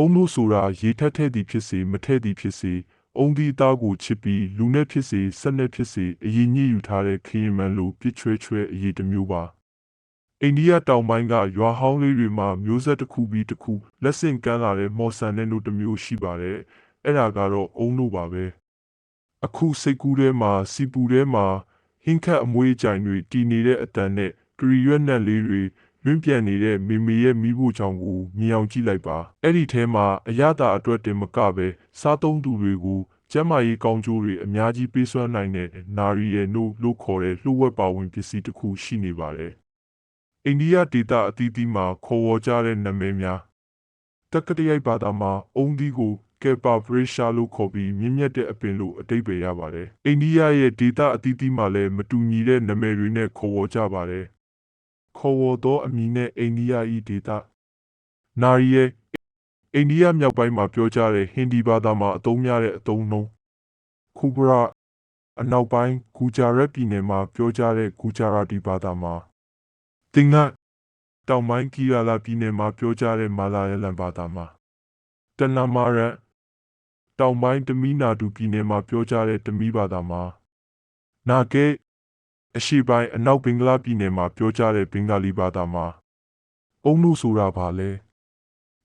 အုံလို့ဆိုတာရေထက်ထဲ့သည်ဖြစ်စေမထဲ့သည်ဖြစ်စေအုံဒီအသားကိုချစ်ပြီးလူနဲ့ဖြစ်စေဆက်နဲ့ဖြစ်စေအရင်ညှိယူထားတဲ့ခရင်မန်လိုပြစ်ချွဲချွဲအရေးတစ်မျိုးပါအိန္ဒိယတောင်ပိုင်းကရွာဟောင်းလေးတွေမှာမျိုးဆက်တစ်ခုပြီးတစ်ခုလက်ဆင့်ကမ်းလာတဲ့မော်ဆန်တဲ့လူတစ်မျိုးရှိပါတယ်အဲ့ဒါကတော့အုံလို့ပါပဲအခုစိတ်ကူးထဲမှာစီပူထဲမှာဟင်းခတ်အမွေးကြိုင်တွေတည်နေတဲ့အတန်နဲ့ကရီရွက်နက်လေးတွေ လွင့်ပြန်နေတဲ့မေမေရဲ့မိဖို့ချောင်ကိုမြင်အောင်ကြည့်လိုက်ပါအဲ့ဒီထဲမှာအရသာအတွက်တင်မကပဲစားသုံးသူတွေကိုကျမ်းမာရေးကောင်းကျိုးတွေအများကြီးပေးစွမ်းနိုင်တဲ့နာရီရဲ့နို့လို့ခေါ်တဲ့လှုပ်ဝက်ပါဝင်ပစ္စည်းတစ်ခုရှိနေပါတယ်အိန္ဒိယဒေသအသီးသီးမှာခေါ်ဝေါ်ကြတဲ့နာမည်များတက္ကသိုလ်ဘာသာမှာအုံဒီကိုကေပါဗရေရှာလို့ခေါ်ပြီးမြင့်မြတ်တဲ့အပင်လို့အတိတ်ပဲရပါတယ်။အိန္ဒိယရဲ့ဒေသအသီးသီးမှာလည်းမတူညီတဲ့နာမည်တွေနဲ့ခေါ်ဝေါ်ကြပါတယ်။ ခေါ်ဝေါ်သောအမည်နဲ့အိန္ဒိယဤဒေသနာရီရဲ့အိန္ဒိယမြောက်ပိုင်းမှာပြောကြတဲ့ဟင်ဒီဘာသာမှာအသုံးများတဲ့အသုံးနှုန်းခုဘရာအနောက်ပိုင်းဂူဂျာရက်ပြည်နယ်မှာပြောကြတဲ့ဂူဂျာရာတီဘာသာမှာတင်ငါတောင်ပိုင်းကီရာလာပြည်နယ်မှာပြောကြတဲ့မာလာယလန်ဘာသာမှာတနမာရတ်တောင်ပိုင်းတမီနာဒူပြည်နယ်မှာပြောကြတဲ့တမီဘာသာမှာနာဂေ အရှိပိုင်းအနောက်ဘင်္ဂလားပြည်နယ်မှာပြောကြတဲ့ဘင်္ဂလီဘာသာမှာအုံနုဆိုတာဘာလဲ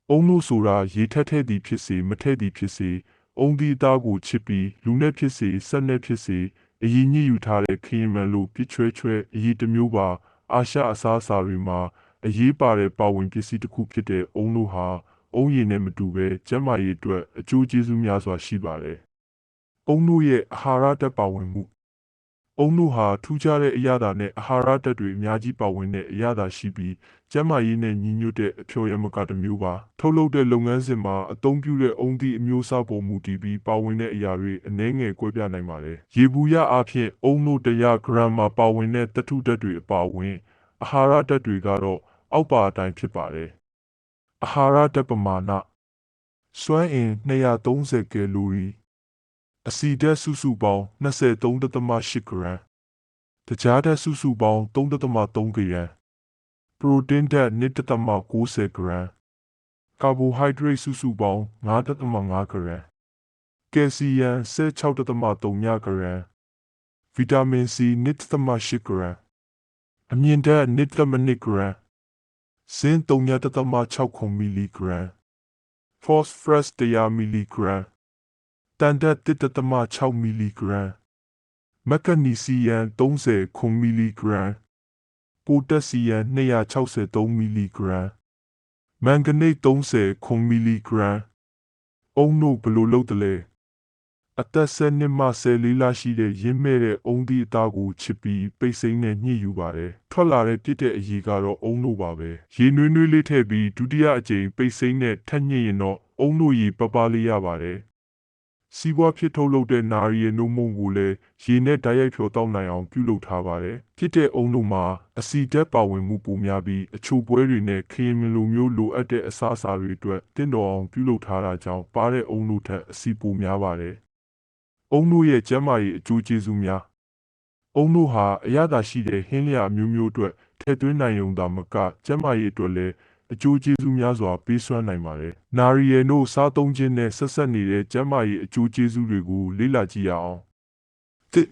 အုံနုဆိုတာရေထက်ထဲ့သည်ဖြစ်စေမထဲ့သည်ဖြစ်စေအုံဒီအသားကိုချစ်ပြီးလူနဲ့ဖြစ်စေဆက်နဲ့ဖြစ်စေအရင်ညှိယူထားတဲ့ခရင်မန်လို့ပြစ်ချွဲချွဲအရေးတစ်မျိုးပါအာရှအစားအစာတွေမှာအရေးပါတဲ့ပါဝင်ပစ္စည်းတစ်ခုဖြစ်တဲ့အုံလို့ဟာအုံရည်နဲ့မတူပဲကျန်းမာရေးအတွက်အကျိုးကျေးဇူးများစွာရှိပါတယ်။အုံတို့ရဲ့အာဟာရဓာတ်ပါဝင်မှု အုံတို့ဟာထူးခြားတဲ့အရာသာနဲ့အာဟာရဓာတ်တွေအများကြီးပါဝင်တဲ့အရာသာရှိပြီးကျန်းမာရေးနဲ့ညီညွတ်တဲ့အဖြော်ရမကတစ်မျိုးပါထုတ်လုပ်တဲ့လုပ်ငန်းစဉ်မှာအသုံးပြုတဲ့အုံသည့်အမျိုးအစားပေါ်မူတည်ပြီးပါဝင်တဲ့အရာတွေအနည်းငယ်ကွဲပြားနိုင်ပါတယ်ရေဘူးရအဖြစ်အုံတို့100ဂရမ်မှာပါဝင်တဲ့တထုဓာတ်တွေအပါအဝင်အာဟာရဓာတ်တွေကတော့အောက်ပါအတိုင်းဖြစ်ပါတယ်အာဟာရဓာတ်ပမာဏစွမ်းအင်230ကီလိုရီ အဆီဓာတ်စုစုပေါင်း23.8ဂရမ်တခြားဓာတ်စုစုပေါင်း3.3ဂရမ်ပရိုတင်းဓာတ်1.90ဂရမ်ကာဘိုဟိုက်ဒရိတ်စုစုပေါင်း9.5ဂရမ်ကယ်ဆီယမ်16.3ဂရမ်ဗီတာမင် C 1.8ဂရမ်အမြင့်ဓာတ်1.2ဂရမ်ဇင်း3.6မီလီဂရမ် phosphorus 100မီလီဂရမ် တန်ဓာတ်1.6မီလီဂရမ်မက်ဂနီဆီယမ်30ခုမီလီဂရမ်ပိုတက်ဆီယမ်263မီလီဂရမ်မန်ဂနိတ်30ခုမီလီဂရမ်အုံနို့ဘလို့လုပ်တယ်လဲအသက်ဆက်နှစ်မှဆယ်လေးလရှိတဲ့ရင်းမဲ့တဲ့အုံဒီအသားကိုချစ်ပြီးပိတ်စိမ့်နဲ့ညှစ်ယူပါတယ်ထွက်လာတဲ့ပြစ်တဲ့အရေးကတော့အုံလို့ပါပဲရေနွေးနွေးလေးထည့်ပြီးဒုတိယအကြိမ်ပိတ်စိမ့်နဲ့ထက်ညှစ်ရင်တော့အုံလို့ရေပပလေးရပါတယ် စီးပွားဖြစ်ထုတ်လုပ်တဲ့နာရီရဲ့နှုံမုံကိုလည်းရေနဲ့ဓာတ်ရိုက်ဖြောတောက်နိုင်အောင်ပြုလုပ်ထားပါတယ်ဖြစ်တဲ့အုံတို့မှာအစီဓာတ်ပါဝင်မှုပိုများပြီးအချိုပွဲတွေနဲ့ခရင်မလိုမျိုးလိုအပ်တဲ့အစားအစာတွေအတွက်တင့်တော်အောင်ပြုလုပ်ထားတာကြောင့်ပါတဲ့အုံတို့ထက်အစီပိုများပါတယ်အုံတို့ရဲ့ကျန်းမာရေးအကျိုးကျေးဇူးများအုံတို့ဟာအရသာရှိတဲ့ဟင်းလျာအမျိုးမျိုးအတွက်ထည့်သွင်းနိုင်ုံသာမကကျန်းမာရေးအတွက်လည်း အကျိုးကျေးဇူးများစွာပေးစွမ်းနိုင်ပါတယ်။နာရီယယ်တို့စားသုံးခြင်းနဲ့ဆက်ဆက်နေတဲ့ကျန်းမာရေးအကျိုးကျေးဇူးတွေကိုလေ့လာကြည့်ရအောင်။တစ်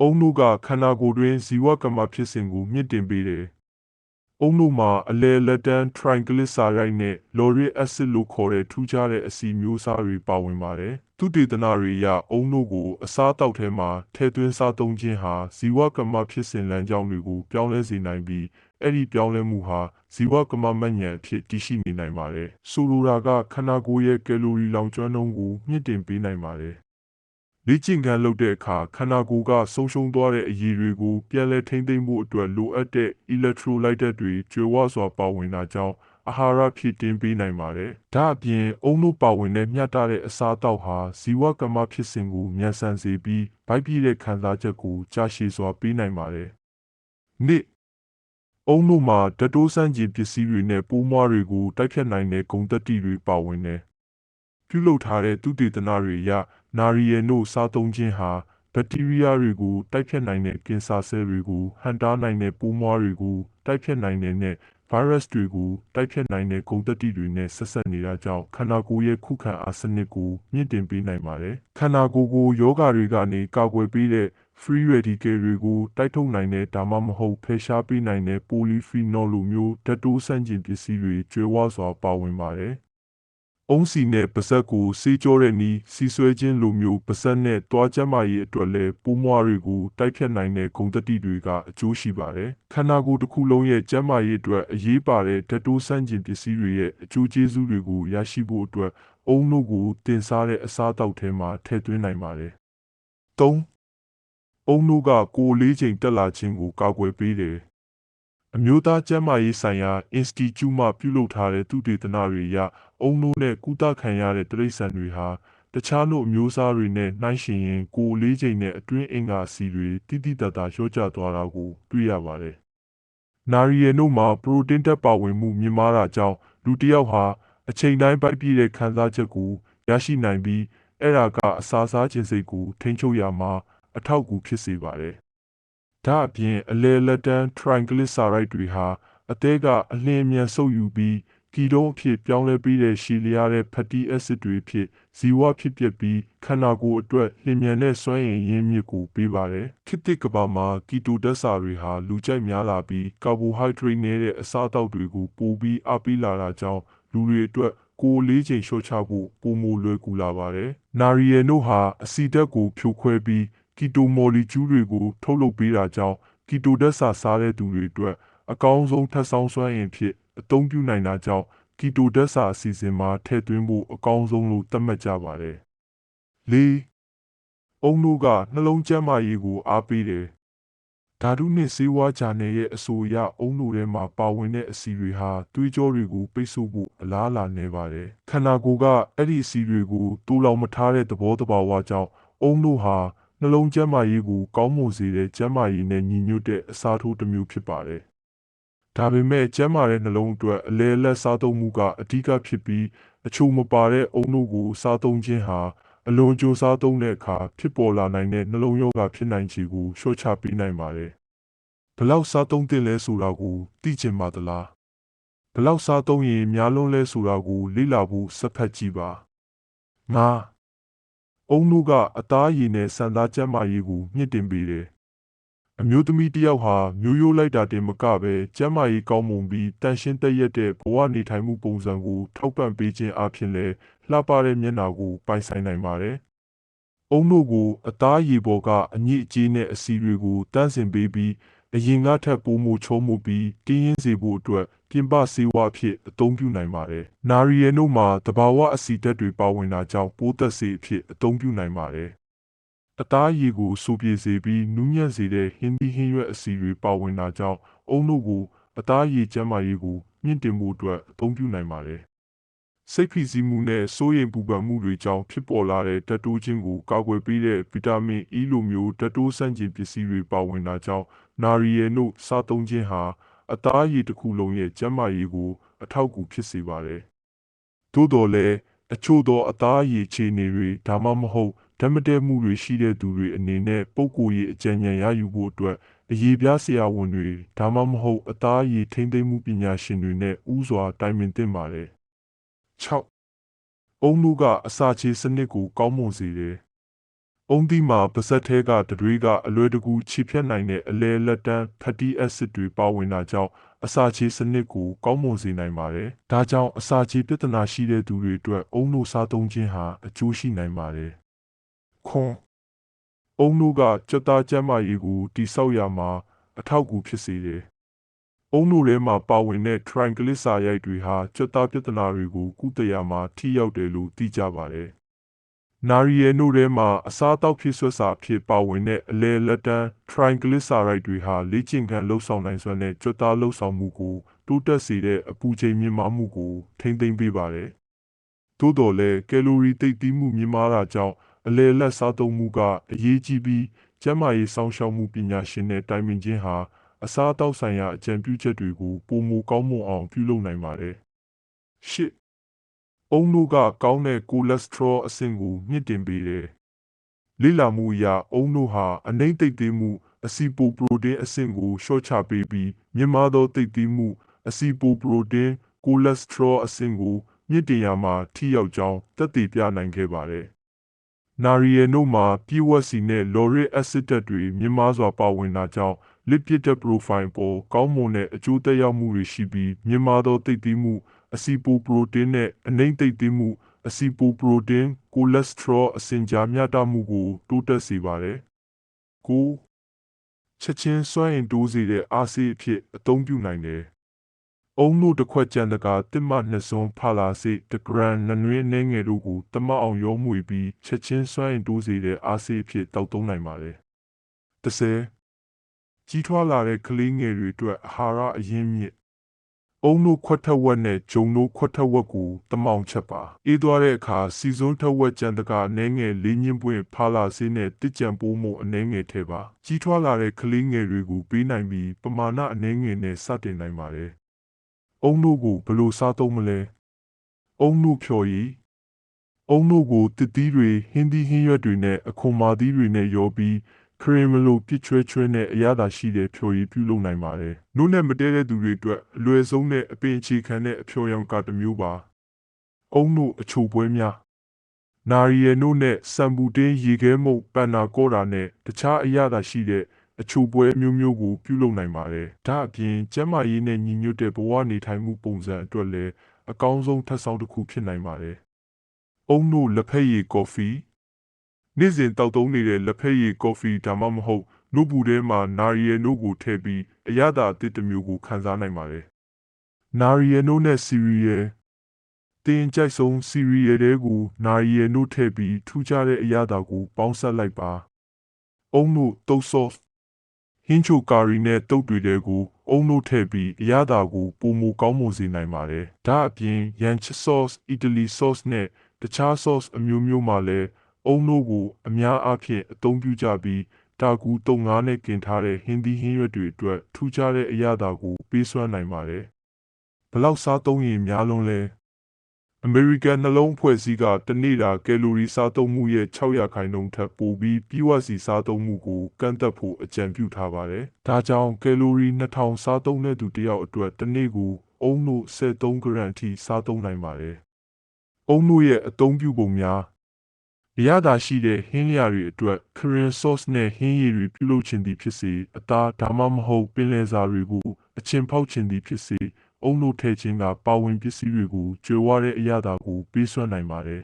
အုံတို့ကခန္ဓာကိုယ်တွင်ဇီဝကမ္မဖြစ်စဉ်ကိုမြင့်တင်ပေးတယ်အုံတို့မှာအလဲလက်တန်း triglyceride နဲ့ lauric acid လို့ခေါ်တဲ့ထူးခြားတဲ့အဆီမျိုးစားတွေပါဝင်ပါတယ်။သူတေသနတွေအရအုံတို့ကိုအစားအသောက်ထဲမှာထည့်သွင်းစားသုံးခြင်းဟာဇီဝကမ္မဖြစ်စဉ်လမ်းကြောင်းတွေကိုပြောင်းလဲစေနိုင်ပြီးအဲ့ဒီပြောင်းလဲမှုဟာဇီဝကမ္မမဉ္ဇဉ်အဖြစ်တည်ရှိနေနိုင်ပါတယ်။ဆိုလိုတာကခန္ဓာကိုယ်ရဲ့ကယ်လိုရီလောင်ကျွမ်းနှုန်းကိုမြင့်တင်ပေးနိုင်ပါတယ်လေ့ကျင့်ခန်းလုပ်တဲ့အခါခန္ဓာကိုယ်ကဆုံးရှုံးသွားတဲ့အရည်တွေကိုပြန်လည်ထိန်းသိမ်းဖို့အတွက်လိုအပ်တဲ့ electrolyte တွေကျွေးဝစွာပါဝင်တာကြောင့်အာဟာရဖြည့်တင်းပေးနိုင်ပါတယ်။ဒါအပြင်အုံလို့ပါဝင်တဲ့မျှတတဲ့အစာအသောက်ဟာဇီဝကမ္မဖြစ်စဉ်ကိုမြန်ဆန်စေပြီးဗိုက်ပြည့်တဲ့ခံစားချက်ကိုကြာရှည်စွာပေးနိုင်ပါတယ်။နှစ် အုံလို့မှာဓာတိုးစမ်းကြည်ပစ္စည်းတွေနဲ့ပိုးမွားတွေကိုတိုက်ဖြတ်နိုင်တဲ့ဂုဏ်သတ္တိတွေပါဝင်တယ်။ပြုလုပ်ထားတဲ့သုတေသနတွေအရနာရီယယ်နို့စားသုံးခြင်းဟာဘက်တီးရီးယားတွေကိုတိုက်ဖျက်နိုင်တဲ့ကင်ဆာဆဲလ်တွေကိုဟန်တားနိုင်တဲ့ပိုးမွှားတွေကိုတိုက်ဖျက်နိုင်တဲ့နဲ့ virus တွေကိုတိုက်ဖြတ်နိုင်တဲ့ဂုဏ်သတ္တိတွေနဲ့ဆက်ဆက်နေတာကြောင့်ခန္ဓာကိုယ်ရဲ့ခုခံအားစနစ်ကိုမြင့်တင်ပေးနိုင်ပါတယ်ခန္ဓာကိုယ်ကိုယောဂတွေကနေကာကွယ်ပေးတဲ့ free radical တွေကိုတိုက်ထုတ်နိုင်တဲ့ဒါမှမဟုတ်ဖယ်ရှားပေးနိုင်တဲ့ polyphenol လိုမျိုးဓာတ်တိုးဆန့်ကျင်ပစ္စည်းတွေကျွဲဝစွာပါဝင်ပါတယ် အုံးစီနဲ့ပါဇက်ကိုစေးကြောတဲ့နီးစီဆွဲခြင်းလိုမျိုးပါဇက်နဲ့တွားကျမ်းမာရေးအတွက်လည်းပိုးမွားတွေကိုတိုက်ဖြတ်နိုင်တဲ့ဂုဏ်သတ္တိတွေကအကျိုးရှိပါတယ်ခန္ဓာကိုယ်တစ်ခုလုံးရဲ့ကျန်းမာရေးအတွက်အရေးပါတဲ့ဓာတ်တိုးဆန့်ကျင်ပစ္စည်းတွေရဲ့အကျိုးကျေးဇူးတွေကိုရရှိဖို့အတွက်အုံးတို့ကိုတင်စားတဲ့အစားအသောက်ထဲမှာထည့်သွင်းနိုင်ပါတယ်၃အုံးတို့ကကိုယ်လေးချိန်တက်လာခြင်းကိုကာကွယ်ပေးတယ် အမျိုးသားကျန်းမာရေးဆိုင်ရာ Institute မှပြုလုပ်ထားတဲ့သုတေသနတွေအရအုံနိုးနဲ့ကုသခံရတဲ့တိရစ္ဆာန်တွေဟာတခြားနို့အမျိုးအစားတွေနဲ့နှိုင်းယှဉ်ရင်ကိုယ်လေးချိန်နဲ့အတွင်းအင်္ဂါစီတွေတိတိတတ်တာလျော့ကျသွားတာကိုတွေ့ရပါတယ်။နာရီရယ်နို့မှာပရိုတင်းတက်ပါဝင်မှုမြင့်မားတာကြောင့်လူတစ်ယောက်ဟာအချိန်တိုင်းပိုက်ပြည့်တဲ့ခံစားချက်ကိုရရှိနိုင်ပြီးအဲ့ဒါကအစာစားခြင်းစိတ်ကိုထိန်းချုပ်ရမှာအထောက်အကူဖြစ်စေပါတယ်။ ဒါအပြင်အလဲလက်တန်း triglyceride တွေဟာအသေးကအလင်းအမြန်ဆုပ်ယူပြီးကီတုံးအဖြစ်ပြောင်းလဲပြီးတဲ့ရှည်လျားတဲ့ fatty acid တွေဖြစ်ဇီဝဖြစ်ပျက်ပြီးခန္ဓာကိုယ်အတွက်လျင်မြန်တဲ့စွမ်းရည်ရင်းမြစ်ကိုပေးပါတယ်။ခေတ်သစ်ကမ္ဘာမှာကီတိုဓာတ်စာတွေဟာလူကြိုက်များလာပြီး carbohydrate နဲ့တဲ့အစာအသောက်တွေကိုပိုပြီးအားပေးလာတာကြောင့်လူတွေအတွက်ကိုယ်လေးချိန်လျှော့ချဖို့ပုံမလွယ်ကူလာပါတယ်။နာရီယယ်နို့ဟာအဆီဓာတ်ကိုဖြိုခွဲပြီး ကီတိုမော်လီကျူးတွေကို ထုတ်လုပ်ပေးတာကြောင့်ကီတိုဓာတ်စာစားတဲ့သူတွေအတွက်အကောင်းဆုံးထပ်ဆောင်စွမ်းအင်ဖြစ်အသုံးပြုနိုင်တာကြောင့်ကီတိုဓာတ်စာအစီအစဉ်မှာထည့်သွင်းဖို့အကောင်းဆုံးလို့သတ်မှတ်ကြပါတယ်။၄အုံတို့ကနှလုံးကျန်းမာရေးကိုအားပေးတယ်။ဓာတုနဲ့ဆေးဝါးဂျာနယ်ရဲ့အဆိုအရအုံတို့ထဲမှာပါဝင်တဲ့အစီတွေဟာသွေးကြောတွေကိုပိတ်ဆို့ဖို့အလားအလာနေပါတယ်။ခန္ဓာကိုယ်ကအဲ့ဒီအစီတွေကိုတူလောင်မထားတဲ့သဘောတဘာဝကြောင့်အုံတို့ဟာ နှလုံးကျန်းမာရေးကိုကောင်းမွန်စေတဲ့ကျန်းမာရေးနဲ့ညီညွတ်တဲ့အစားထိုးတစ်မျိုးဖြစ်ပါတယ်။ဒါပေမဲ့ကျန်းမာတဲ့နှလုံးအတွက်အလဲလက်စားသုံးမှုကအဓိကဖြစ်ပြီးအချို့မပါတဲ့အုံတို့ကိုစားသုံးခြင်းဟာအလွန်ကြိုးစားသုံးတဲ့အခါဖြစ်ပေါ်လာနိုင်တဲ့နှလုံးရောဂါဖြစ်နိုင်ခြေကိုလျှော့ချပေးနိုင်ပါတယ်။ဘလောက်စားသုံးသင့်လဲဆိုတာကိုသိချင်ပါသလား။ဘလောက်စားသုံးရင်များလွန်းလဲဆိုတာကိုလေ့လာဖို့စက်ဖက်ကြည့်ပါ။ငါ အုံတို့ကအသားရည်နဲ့ဆန်သားကျန်းမာရေးကိုမြင့်တင်ပေးတယ်။အမျိုးသမီးတစ်ယောက်ဟာမျိုးရိုးလိုက်တာတင်မကပဲကျန်းမာရေးကောင်းမွန်ပြီးတန်ရှင်းသက်ရက်တဲ့ဘဝနေထိုင်မှုပုံစံကိုထောက်ပံ့ပေးခြင်းအပြင်လည်းလှပတဲ့မျက်နှာကိုပိုင်ဆိုင်နိုင်ပါတယ်။အုံတို့ကိုအသားရည်ပေါ်ကအညစ်အကြေးနဲ့အဆီတွေကိုတန်းစင်ပေးပြီးအရင်ကထက်ပိုမိုချုံးမှုပြီးတင်းရင်းစေဖို့အတွက် ပြင်ပဆေးဝါးအဖြစ်အသုံးပြုနိုင်ပါတယ်။နာရီယယ်နို့မှာတဘာဝအဆီဓာတ်တွေပါဝင်တာကြောင့်ပိုးသက်ဆေးအဖြစ်အသုံးပြုနိုင်ပါတယ်။အသားရည်ကိုစူပြေစေပြီးနူးညံ့စေတဲ့ဟင်းသီးဟင်းရွက်အဆီတွေပါဝင်တာကြောင့်အုံတို့ကိုအသားရည်ကျန်းမာရေးကိုမြင့်တင်ဖို့အတွက်အသုံးပြုနိုင်ပါတယ်။စိတ်ဖိစီးမှုနဲ့စိုးရိမ်ပူပန်မှုတွေကြောင့်ဖြစ်ပေါ်လာတဲ့ဓာတ်တိုးခြင်းကိုကာကွယ်ပေးတဲ့ဗီတာမင် E လိုမျိုးဓာတ်တိုးဆန့်ကျင်ပစ္စည်းတွေပါဝင်တာကြောင့်နာရီယယ်နို့စားသုံးခြင်းဟာ အသားရည်တစ်ခုလုံးရဲ့ကျန်းမာရေးကိုအထောက်အကူဖြစ်စေပါတယ်။သို့တော်လည်းအချို့သောအသားရည်ခြေနေတွေဒါမှမဟုတ်ဓာတ်မတည့်မှုတွေရှိတဲ့သူတွေအနေနဲ့ပုံကိုယ်ရည်အကြံဉာဏ်ရယူဖို့အတွက်အရေးပြားဆရာဝန်တွေဒါမှမဟုတ်အသားရည်ထိမ့်သိမ်းမှုပညာရှင်တွေနဲ့ဥစွာတိုင်ပင်သင့်ပါတယ်။6အုံလူကအစာချေစနစ်ကိုကောင်းမွန်စေတယ်။ အုံဒီမှာပါဇက်ထဲကတတွေးကအလွယ်တကူခြေဖြတ်နိုင်တဲ့အလဲလက်တန်း fatty acid တွေပါဝင်တာကြောင့်အစာချေစနစ်ကိုကောင်းမွန်စေနိုင်ပါတယ်။ဒါကြောင့်အစာချေပြဿနာရှိတဲ့သူတွေအတွက်အုံလို့စားသုံးခြင်းဟာအကျိုးရှိနိုင်ပါတယ်။ခွန်အုံတို့ကကြက်သားကျန်းမာရေးကိုတိဆောက်ရမှာအထောက်အကူဖြစ်စေတယ်။အုံတို့ထဲမှာပါဝင်တဲ့ triglyceride တွေဟာကြက်သားပြဿနာတွေကိုကုသရာမှာထိရောက်တယ်လို့သိကြပါတယ်။ နာရီယယ်နို့ထဲမှာအစားအသောက်ဖြစ်ဆွတ်စာဖြစ်ပါဝင်တဲ့အလဲလက်တန်း triglyceride တွေဟာလေ့ကျင့်ခန်းလှုပ်ဆောင်နိုင်စွမ်းတဲ့ကြွက်သားလှုပ်ဆောင်မှုကိုတိုးတက်စေတဲ့အပူချိန်မြင့်မားမှုကိုထိမ့်သိမ်းပေးပါတယ်။သို့တော်လည်းကယ်လိုရီသိပ်သည်းမှုမြင့်မားတာကြောင့်အလဲလက်စားသုံးမှုကအရေးကြီးပြီးကျန်းမာရေးစောင့်ရှောက်မှုပညာရှင်နဲ့တိုင်ပင်ခြင်းဟာအစားအသောက်ဆိုင်ရာအကြံပြုချက်တွေကိုပုံမကောင်းမွန်အောင်ပြုလုပ်နိုင်ပါတယ်။ရှစ် အုံတို့ကကောင်းတဲ့ကိုလက်စထရောအဆင့်ကိုမြင့်တင်ပေးတယ်။လိလာမှုအရအုံတို့ဟာအနှိမ့်သိပ်သေးမှုအစီပိုပရိုတင်းအဆင့်ကိုလျှော့ချပေးပြီးမြင့်မားသောသိပ်သည်းမှုအဆီပိုပရိုတင်းကိုလက်စထရောအဆင့်ကိုမြင့်တင်ရမှာထိရောက်ကြောင်းသက်သေပြနိုင်ခဲ့ပါတယ်။နာရီယယ်နိုမှာပြည့်ဝစီနဲ့လော်ရစ်အက်ဆစ်တက်တွေမြင့်မားစွာပါဝင်တာကြောင့်လစ်ပစ်တဲ့ profile ပေါ်ကောင်းမွန်တဲ့အကျိုးသက်ရောက်မှုတွေရှိပြီးမြင့်မားသောသိပ်သည်းမှု အဆီပိုပရိုတင်းနဲ့အနှိမ့်သိပ်သည်းမှုအဆီပိုပရိုတင်းကိုလက်စထရောအဆင့်ကြားမျှတမှုကို တိုးတက်စေပါတယ်။ကိုချက်ချင်းစွမ်းအင်တိုးစေတဲ့အားစေးအဖြစ်အသုံးပြုနိုင်တယ်။အုံတို့တစ်ခွက်ကြံတကာတစ်မနှစ်စွန်းဖလာစေတဂရန်နနွေးနှဲငယ်တို့ကိုတမအောင်ရောမှုပြီးချက်ချင်းစွမ်းအင်တိုးစေတဲ့အားစေးအဖြစ်တောက်သုံးနိုင်ပါတယ်။တစ်ဆယ်ကြီးထွားလာတဲ့ကလေးငယ်တွေအတွက်အာဟာရအရင်းမြစ် အုံတို့ခွက်ထက်ဝက်နဲ့ဂျုံတို့ခွက်ထက်ဝက်ကိုတမောင်ချက်ပါအေးသွားတဲ့အခါစီစွန်းထက်ဝက်ကြံတကာအနေငယ်လေးညင်းပွင့်ဖာလာစေးနဲ့တစ်ကြံပိုးမှုအနေငယ်ထဲပါကြီးထွားလာတဲ့ကလေးငယ်တွေကိုပေးနိုင်ပြီးပမာဏအနေငယ်နဲ့စတင်နိုင်ပါတယ်အုံတို့ကိုဘယ်လိုစားသုံးမလဲအုံတို့ဖြော်ရည်အုံတို့ကိုတစ်သီးတွေဟင်းသီးဟင်းရွက်တွေနဲ့အခွန်မာသီးတွေနဲ့ရောပြီး ခရင်မလိုပြစ်ချွဲချွဲနဲ့အရသာရှိတဲ့ဖြော်ရည်ပြုလုပ်နိုင်ပါတယ်။နို့နဲ့မတဲတဲ့သူတွေအတွက်အလွယ်ဆုံးနဲ့အပင်အခြေခံတဲ့အဖြော်ရောင်ကတစ်မျိုးပါ။အုံတို့အချိုပွဲများနာရီယယ်နို့နဲ့စံပူတင်းရေခဲမုတ်ပန်နာကောတာနဲ့တခြားအရသာရှိတဲ့အချိုပွဲမျိုးမျိုးကိုပြုလုပ်နိုင်ပါတယ်။ဒါအပြင်ကျန်းမာရေးနဲ့ညီညွတ်တဲ့ဘဝနေထိုင်မှုပုံစံအတွက်လည်းအကောင်းဆုံးထပ်ဆောင်တစ်ခုဖြစ်နိုင်ပါတယ်။အုံတို့လက်ဖက်ရည်ကော်ဖီ နေ့စဉ်တောက်သုံးနေတဲ့လက်ဖက်ရည်ကော်ဖီဒါမှမဟုတ်နို့ဘူးထဲမှာနာရီယယ်နို့ကိုထည့်ပြီးအရသာအသစ်တစ်မျိုးကိုခန်းစားနိုင်ပါတယ်။နာရီယယ်နို့နဲ့စီရီယယ်တင်းကြိုက်ဆုံးစီရီယယ်တွေကိုနာရီယယ်နို့ထည့်ပြီးထူးခြားတဲ့အရသာကိုပေါင်းစပ်လိုက်ပါ။အုံတို့တုတ်ဆော့ဟင်းချိုကာရီနဲ့တုတ်တွေတဲကိုအုံတို့ထည့်ပြီးအရသာကိုပုံမကောင်းမွန်စေနိုင်ပါတယ်။ဒါအပြင်ရန်ချဆော့စ်အီတလီဆော့စ်နဲ့တခြားဆော့စ်အမျိုးမျိုးမှလည်း အုံတို့ကိုအများအားဖြင့်အသုံးပြုကြပြီးတာကူတုံငါးနဲ့กินထားတဲ့ဟင်းသီးဟင်းရွက်တွေအတွက်ထူးခြားတဲ့အရသာကိုပေးစွမ်းနိုင်ပါတယ်။ဘလောက်စားသုံးရင်များလွန်းလဲအမေရိကန်နှလုံးအဖွဲ့အစည်းကတနေ့တာကယ်လိုရီစားသုံးမှုရဲ့600ခိုင်နှုန်းထက်ပိုပြီးပြီးဝစီစားသုံးမှုကိုကန့်သက်ဖို့အကြံပြုထားပါတယ်။ဒါကြောင့်ကယ်လိုရီ2000စားသုံးတဲ့သူတစ်ယောက်အတွက်တစ်နေ့ကိုအုံတို့73ဂရမ်အထိစားသုံးနိုင်ပါတယ်။အုံတို့ရဲ့အသုံးပြုပုံများ အရသာရှိတဲ့ဟင်းလျာတွေအတွက် Korean sauce နဲ့ဟင်းရည်တွေပြုလုပ်ခြင်းသည်ဖြစ်စေအသားဒါမှမဟုတ်ပင်လယ်စာတွေကိုအချင်ဖောက်ခြင်းသည်ဖြစ်စေအုံလို့ထည့်ခြင်းကပါဝင်ပစ္စည်းတွေကိုကျွေဝတဲ့အရသာကိုပေးစွမ်းနိုင်ပါတယ်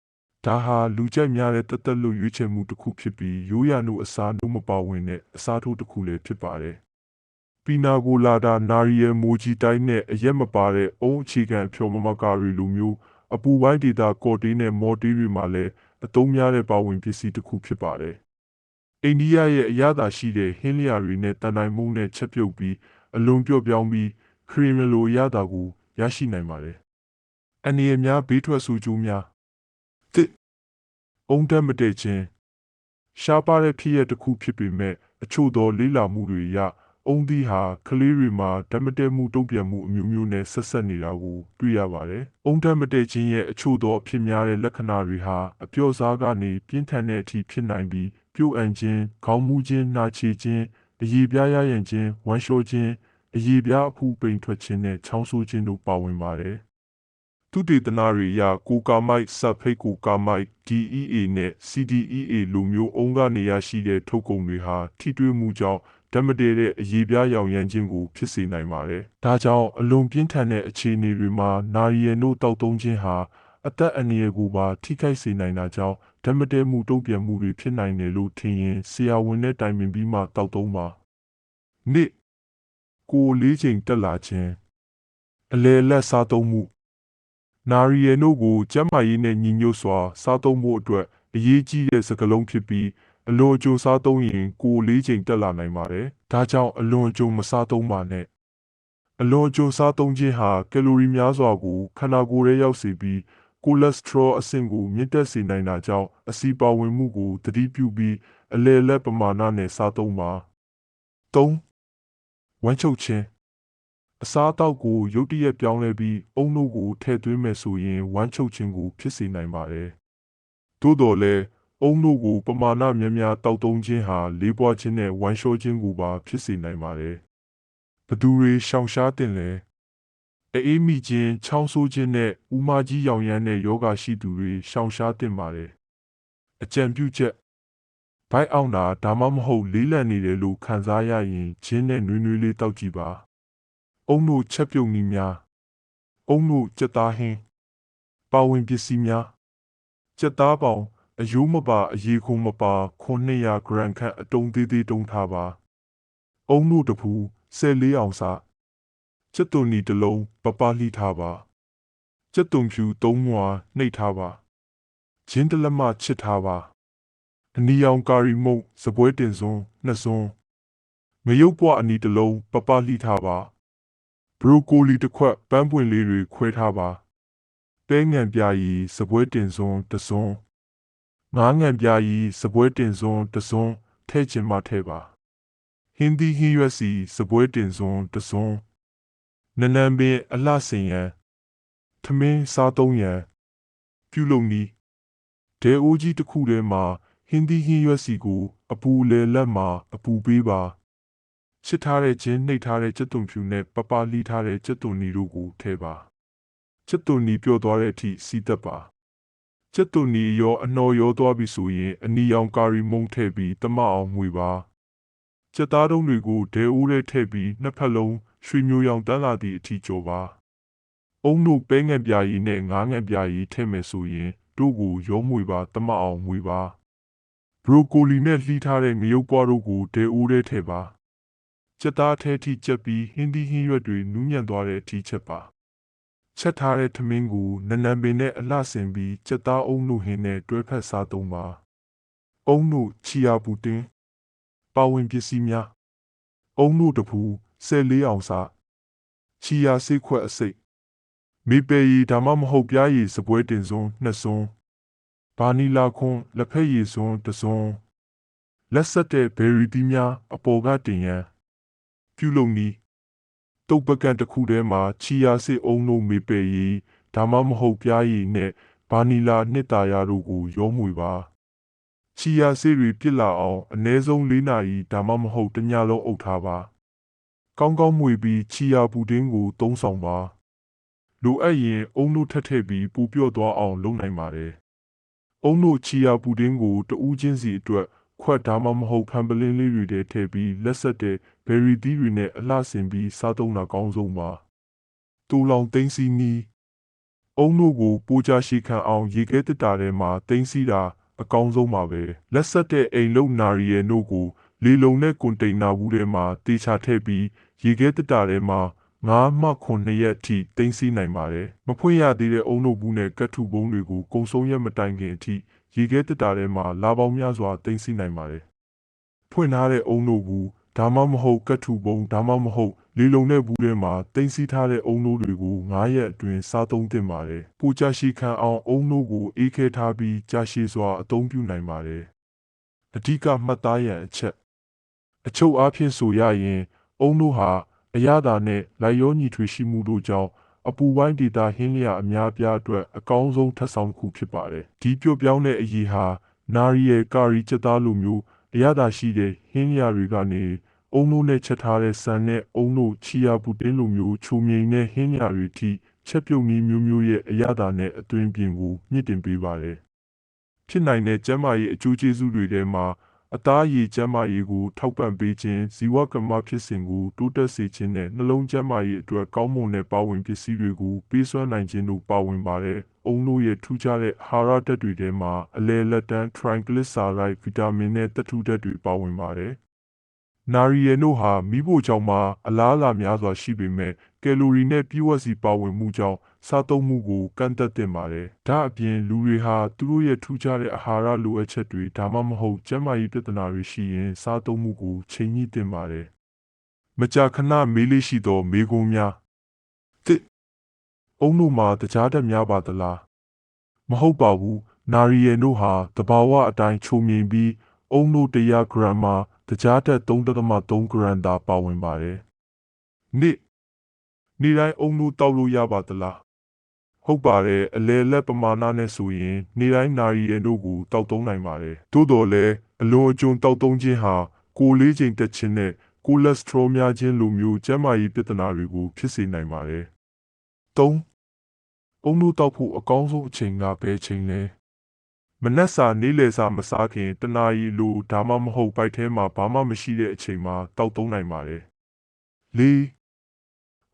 ။ဒါဟာလူကြိုက်များတဲ့တသက်လို့ရွေးချယ်မှုတစ်ခုဖြစ်ပြီးရိုးရာနို့အစားနို့မပါဝင်တဲ့အစားထိုးတစ်ခုလည်းဖြစ်ပါတယ်။ပီနာကိုလာဒါနာရီယယ်မိုဂျီတိုင်းနဲ့အရက်မပါတဲ့အုံအခြေခံဖြော်မမကာရီလိုမျိုးအပူပိုင်းဒေတာကော်တေးနဲ့မော်တေးတွေမှာလည်း အသုံးများတဲ့ပါဝင်ပစ္စည်းတစ်ခုဖြစ်ပါတယ်။အိန္ဒိယရဲ့အရသာရှိတဲ့ဟင်းလျာတွေနဲ့တန်တိုင်းမှုနဲ့ချက်ပြုတ်ပြီးအလွန်ပြော့ပြောင်းပြီးခရီမလိုရတာကိုရရှိနိုင်ပါတယ်။အနေအများဘေးထွက်ဆိုးကျိုးများတစ်အုံတက်မတည့်ခြင်းရှားပါတဲ့ဖြစ်ရတစ်ခုဖြစ်ပေမဲ့အချို့သောလေးလာမှုတွေရ အုံသီးဟာကလေးတွေမှာဓာတ်မတည့်မှုတုံ့ပြန်မှုအမျိုးမျိုးနဲ့ဆက်ဆက်နေတာကိုတွေ့ရပါတယ်။အုံဓာတ်မတည့်ခြင်းရဲ့အချို့သောအဖြစ်များတဲ့လက္ခဏာတွေဟာအပြော့စားကနေပြင်းထန်တဲ့အထိဖြစ်နိုင်ပြီးပြို့အန်ခြင်း၊ခေါင်းမူးခြင်း၊နှာချေခြင်း၊အရေပြားရရန်ခြင်း၊ဝမ်းလျှောခြင်း၊အရေပြားအဖူပိန်ထွက်ခြင်းနဲ့ချောင်းဆိုးခြင်းတို့ပါဝင်ပါတယ်။သူတေသနာတွေအရကိုကာမိုက်ဆပ်ဖိတ်ကိုကာမိုက် DEA နဲ့ CDEA လိုမျိုးအုံကနေရရှိတဲ့ထုတ်ကုန်တွေဟာထိတွေ့မှုကြောင့် ဓာတ်မတည့်တဲ့အရေးပြားရောင်ရမ်းခြင်းကိုဖြစ်စေနိုင်ပါတယ်။ဒါကြောင့်အလွန်ပြင်းထန်တဲ့အခြေအနေတွေမှာနာရီယယ်နို့တောက်သုံးခြင်းဟာအသက်အန္တရာယ်ကိုပါထိခိုက်စေနိုင်တာကြောင့်ဓာတ်မတည့်မှုတုံ့ပြန်မှုတွေဖြစ်နိုင်တယ်လို့ထင်ရင်ဆရာဝန်နဲ့တိုင်ပင်ပြီးမှတောက်သုံးပါ။နှစ်ကိုယ်လေးချိန်တက်လာခြင်းအလေလက်စားသုံးမှုနာရီယယ်နို့ကိုကျန်းမာရေးနဲ့ညီညွတ်စွာစားသုံးဖို့အတွက်အရေးကြီးတဲ့စကားလုံးဖြစ်ပြီး အလွန်အကျိုးစားသုံးရင်ကိုယ်လေးချိန်တက်လာနိုင်ပါတယ်။ဒါကြောင့်အလွန်အကျိုးမစားသုံးပါနဲ့။အလွန်အကျိုးစားသုံးခြင်းဟာကယ်လိုရီများစွာကိုခန္ဓာကိုယ်ထဲရောက်စေပြီးကိုလက်စထရောအဆင့်ကိုမြင့်တက်စေနိုင်တာကြောင့်အဆီပါဝင်မှုကိုသတိပြုပြီးအလေလက်ပမာဏနဲ့စားသုံးပါ။၃ဝမ်းချုပ်ခြင်းအစားအသောက်ကိုရုတ်တရက်ပြောင်းလဲပြီးအုံတို့ကိုထည့်သွင်းမယ်ဆိုရင်ဝမ်းချုပ်ခြင်းကိုဖြစ်စေနိုင်ပါတယ်။သို့တော်လည်း အုံတို့ကိုပမာဏများများတောက်သုံးခြင်းဟာလေးပွားခြင်းနဲ့ဝမ်းလျှောခြင်းကိုပါဖြစ်စေနိုင်ပါတယ်။ဘသူတွေရှောင်ရှားတင်လဲအေးမိခြင်းချောင်းဆိုးခြင်းနဲ့ဥမာကြီးရောင်ရမ်းတဲ့ယောဂရှိသူတွေရှောင်ရှားသင့်ပါတယ်အကြံပြုချက်ဘိုက်အောင်တာဒါမှမဟုတ်လေးလံနေတယ်လို့ခံစားရရင်ဂျင်းနဲ့နွေးနွေးလေးတောက်ကြည့်ပါအုံတို့ချက်ပြုတ်နည်းများအုံတို့ကြက်သားဟင်းပါဝင်ပစ္စည်းများကြက်သားပေါင် အယိုးမပါအရေခုံမပါ900ဂရမ်ခန့်အတုံးသေးသေးတုံးထားပါအုံတို့တပူ14အောင်စားကျက်သွန်နီတစ်လုံးပပလှိထားပါကျက်သွန်ဖြူသုံးမွာနှိပ်ထားပါဂျင်းတလက်မချစ်ထားပါအနီရောင်ကာရီမုတ်စပွဲတင်စွန်းနှစ်စွန်းငရုတ်ပွားအနီတစ်လုံးပပလှိထားပါဘရိုကိုလီတစ်ခွက်ပန်းပွင့်လေးတွေခွဲထားပါပဲငံပြာရီစပွဲတင်စွန်းတစ်စွန်း ငားငံပြာရီစပွဲတင်စွန်းတစ်စွန်းထဲ့ချင်မှထဲ့ပါဟင်းသီးဟင်းရွက်စီစပွဲတင်စွန်းတစ်စွန်းနနံပင်အလှစင်ရန်ထမင်းစားသုံးရန်ပြုလုပ်နည်းဒဲအိုးကြီးတစ်ခုထဲမှာဟင်းသီးဟင်းရွက်စီကို အပူလေလက်မှာအပူပေးပါချစ်ထားတဲ့ချင်းနှိပ်ထားတဲ့ကြက်သွန်ဖြူနဲ့ပပလီးထားတဲ့ကြက်သွန်နီတို့ကိုထည့်ပါကြက်သွန်နီပျော့သွားတဲ့အထိစီးသက်ပါ ကြက်သွန်နီရောအနှော်ရောသွားပြီဆိုရင်အနီရောင်ကာရီမုံထည့်ပြီးတမအောင်ငွေပါကြက်သားတုံးတွေကိုဒဲအိုးထဲထည့်ပြီးနှစ်ဖက်လုံးရွှေမျိုးရောင်တန်းလာသည့်အထိကြော်ပါအုံတို့ပဲငက်ပြာရီနဲ့ငားငက်ပြာရီထည့်မယ်ဆိုရင်တို့ကိုရောမွေပါတမအောင်ငွေပါဘရိုကိုလီနဲ့လှီးထားတဲ့ငရုတ်ပွားတို့ကိုဒဲအိုးထဲထည့်ပါကြက်သားထဲထိချက်ပြီးဟင်းသီးဟင်းရွက်တွေနူးညံ့သွားတဲ့အထိချက်ပါ ချက်ထားတဲ့ထမင်းကိုနနံပင်နဲ့အလှဆင်ပြီးကြက်သားအုံတို့ဟင်းနဲ့တွဲဖက်စားသုံးပါအုံတို့ချီယာပူတင်ပါဝင်ပစ္စည်းများအုံတို့တပူ14အောင်စားချီယာစိတ်ခွက်အစိတ်မေပေရီဒါမှမဟုတ်ပြားရည်စပွဲတင်စွန်းနှစ်စွန်းဘာနီလာခွန်းလက်ဖက်ရည်စွန်းတစ်စွန်းလက်ဆက်တဲ့ဘယ်ရီတီများအပေါ်ကတင်ရန်ပြုလုပ်နည်း တုတ်ပကံတစ်ခုထဲမှာချီယာစစ်အုံလုံးမေပေရီဒါမှမဟုတ်ပြားရည်နဲ့ဘာနီလာနှစ်တာယာတို့ကိုရောမွေပါချီယာစစ်တွေပြစ်လာအောင်အနည်းဆုံး၄နာရီဒါမှမဟုတ်တစ်ညလုံးအုပ်ထားပါကောင်းကောင်းမွေပြီးချီယာပူတင်းကိုသုံးဆောင်ပါလိုအပ်ရင်အုံတို့ထက်ထည့်ပြီးပူပြော့သွားအောင်လုပ်နိုင်ပါတယ်အုံတို့ချီယာပူတင်းကိုတဦးချင်းစီအတွက် ခွက်ဒါမှမဟုတ်ဖန်ပလင်းလေးတွေထဲထည့်ပြီးလက်ဆက်တဲ့ဘယ်ရီသီးတွေနဲ့အလှဆင်ပြီးစားသုံးတာကောင်းဆုံးပါတူလောင်သိန်းစီနီးအုံတို့ကိုပိုးကြရှိခံအောင်ရေခဲတက်တာထဲမှာသိန်းစီတာအကောင်းဆုံးပါပဲလက်ဆက်တဲ့အိမ်လုံနာရီရဲ့တို့ကိုလေလုံတဲ့ကွန်တိန်နာဘူးထဲမှာတေချာထည့်ပြီးရေခဲတက်တာထဲမှာ9မှ9ရက်အထိတင်စီနိုင်ပါတယ်။မဖွင့်ရသေးတဲ့အုံတို့ဘူးနဲ့ကတ်ထုဘုံတွေကိုကုံဆုံးရက်မတိုင်ခင်အထိ ရေခဲတက်တာထဲမှာလာပေါင်းများစွာတင်စီနိုင်ပါတယ်။ဖွင့်ထားတဲ့အုံတို့ဘူးဒါမှမဟုတ်ကတ်ထုဘုံဒါမှမဟုတ်လေလုံတဲ့ဘူးထဲမှာတင်စီထားတဲ့အုံတို့တွေကို9ရက်အတွင်းစားသုံးသင့်ပါတယ်။ပူကြရှိခံအောင်အုံတို့ကိုအေးခဲထားပြီးကြာရှည်စွာအသုံးပြုနိုင်ပါတယ်။အဓိကမှတ်သားရန်အချက်အချုပ်အားဖြင့်ဆိုရရင် အုံတို့ဟာအရသာနဲ့လိုက်ရောညီထွေရှိမှုတို့ကြောင့် အပူပိုင်းဒေတာဟင်းလျာအများပြားအတွက်အကောင်းဆုံးထပ်ဆောင်တစ်ခုဖြစ်ပါတယ်။ဒီပြုတ်ပြောင်းတဲ့အရေးဟာနာရီရဲ့ကာရီချက်သားလိုမျိုးအရသာရှိတဲ့ဟင်းလျာတွေကနေအုံလို့နဲ့ချက်ထားတဲ့ဆန်နဲ့အုံလို့ချီယာပူတင်းလိုမျိုးချုံမြိန်တဲ့ဟင်းလျာတွေထိချက်ပြုတ်နည်းမျိုးမျိုးရဲ့အရသာနဲ့အသွင်ပြင်ကိုမြင့်တင်ပေးပါတယ်။ဖြစ်နိုင်တဲ့ကျန်းမာရေးအကျိုးကျေးဇူးတွေထဲမှာ အသားရည်ကျန်းမာရေးကိုထောက်ပံ့ပေးခြင်းဇီဝကမ္မဖြစ်စဉ်ကိုတိုးတက်စေခြင်းနဲ့နှလုံးကျန်းမာရေးအတွက်ကောင်းမွန်တဲ့ပါဝင်ပစ္စည်းတွေကိုပေးစွမ်းနိုင်ခြင်းတို့ပါဝင်ပါတယ်။အုံတို့ရဲ့ထူးခြားတဲ့အာဟာရဓာတ်တွေထဲမှာအလဲလက်တန်း triglyceride ဗီတာမင်နဲ့သတ္တုဓာတ်တွေပါဝင်ပါတယ်။ နာရီယယ်တို့ဟာမိဖို့ကြောင့်မှာအလားအလာများစွာရှိပေမဲ့ကယ်လိုရီနဲ့ပြည့်ဝစီပါဝင်မှုကြောင့်စားသုံးမှုကိုကန့်သက်တင်ပါတယ်။ဒါအပြင်လူတွေဟာသူတို့ရဲ့ထူးခြားတဲ့အာဟာရလိုအပ်ချက်တွေဒါမှမဟုတ်ကျန်းမာရေးပြဿနာတွေရှိရင်စားသုံးမှုကိုချိန်ညှိတင်ပါတယ်။မကြာခဏမေးလေးရှိသောမေးခွန်းများတစ်အုံတို့မှာတကြားတက်များပါသလားမဟုတ်ပါဘူးနာရီယယ်တို့ဟာတဘာဝအတိုင်းချုံမြင်ပြီးအုံတို့100ဂရမ်မှာ တကြားတက်3.3ဂရမ်သာပါဝင်ပါတယ်။နှစ်နေ့တိုင်းအုံတို့တောက်လို့ရပါသလားဟုတ်ပါတယ်အလဲလက်ပမာဏနဲ့ဆိုရင်နေ့တိုင်းနာရီရန်တို့ကိုတောက်သုံးနိုင်ပါတယ်သို့တော်လည်းအလွန်အကျွံတောက်သုံးခြင်းဟာကိုယ်လေးချိန်တက်ခြင်းနဲ့ကိုလက်စထရောများခြင်းလိုမျိုးကျန်းမာရေးပြဿနာတွေကိုဖြစ်စေနိုင်ပါတယ်3အုံတို့တောက်ဖို့အကောင်းဆုံးအချိန်ကဘယ်ချိန်လဲ မနက်စာနေ့လယ်စာမစားခင်တနာရီလိုဒါမှမဟုတ်ပိုက်ထဲမှာဘာမှမရှိတဲ့အချိန်မှာတောက်သုံးနိုင်ပါတယ်၄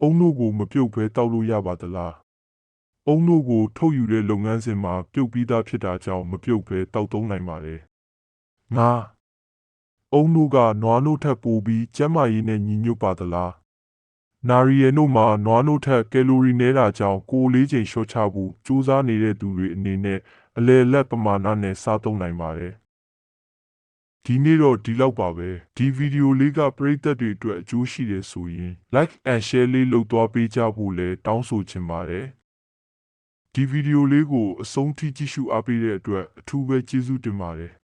အုံတို့ကိုမပြုတ်ဘဲတောက်လို့ရပါသလားအုံတို့ကိုထုတ်ယူတဲ့လုပ်ငန်းစဉ်မှာပြုတ်ပြီးသားဖြစ်တာကြောင့်မပြုတ်ဘဲတောက်သုံးနိုင်ပါတယ်၅အုံတို့ကနွားနို့ထက်ပိုပြီးကျန်းမာရေးနဲ့ညီညွတ်ပါသလား နာရီယယ်တို့မှာနွားနို့ထက်ကယ်လိုရီနည်းတာကြောင့်ကိုယ်လေးချိန်လျှော့ချဖို့ကြိုးစားနေတဲ့သူတွေအနေနဲ့အလဲလက်ပမာဏနဲ့စားသုံးနိုင်ပါတယ်။ဒီနေ့တော့ဒီလောက်ပါပဲဒီဗီဒီယိုလေးကပရိသတ်တွေအတွက်အကျိုးရှိတယ်ဆိုရင် like and share လေးလုပ်သွားပေးကြဖို့လည်းတောင်းဆိုချင်ပါတယ်။ဒီဗီဒီယိုလေးကိုအဆုံးထိကြည့်ရှုအားပေးတဲ့အတွက်အထူးပဲကျေးဇူးတင်ပါတယ်။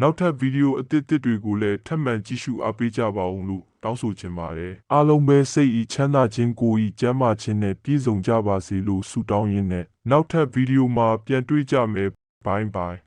နောက်ထပ်ဗီဒီယိုအသစ်အသစ်တွေကိုလည်းထပ်မံကြည့်ရှုအားပေးကြပါဦးလို့တောင်းဆိုချင်ပါတယ်။အားလုံးပဲစိတ်ဤချမ်းသာခြင်းကိုယ်ဤကျမ်းမာခြင်းနဲ့ပြည့်စုံကြပါစေလို့ဆုတောင်းရင်းနဲ့နောက်ထပ်ဗီဒီယိုမှာပြန်တွေ့ကြမယ်။ Bye bye